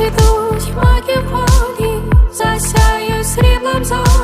Цвітуть маківоні, засяє сріблом зо.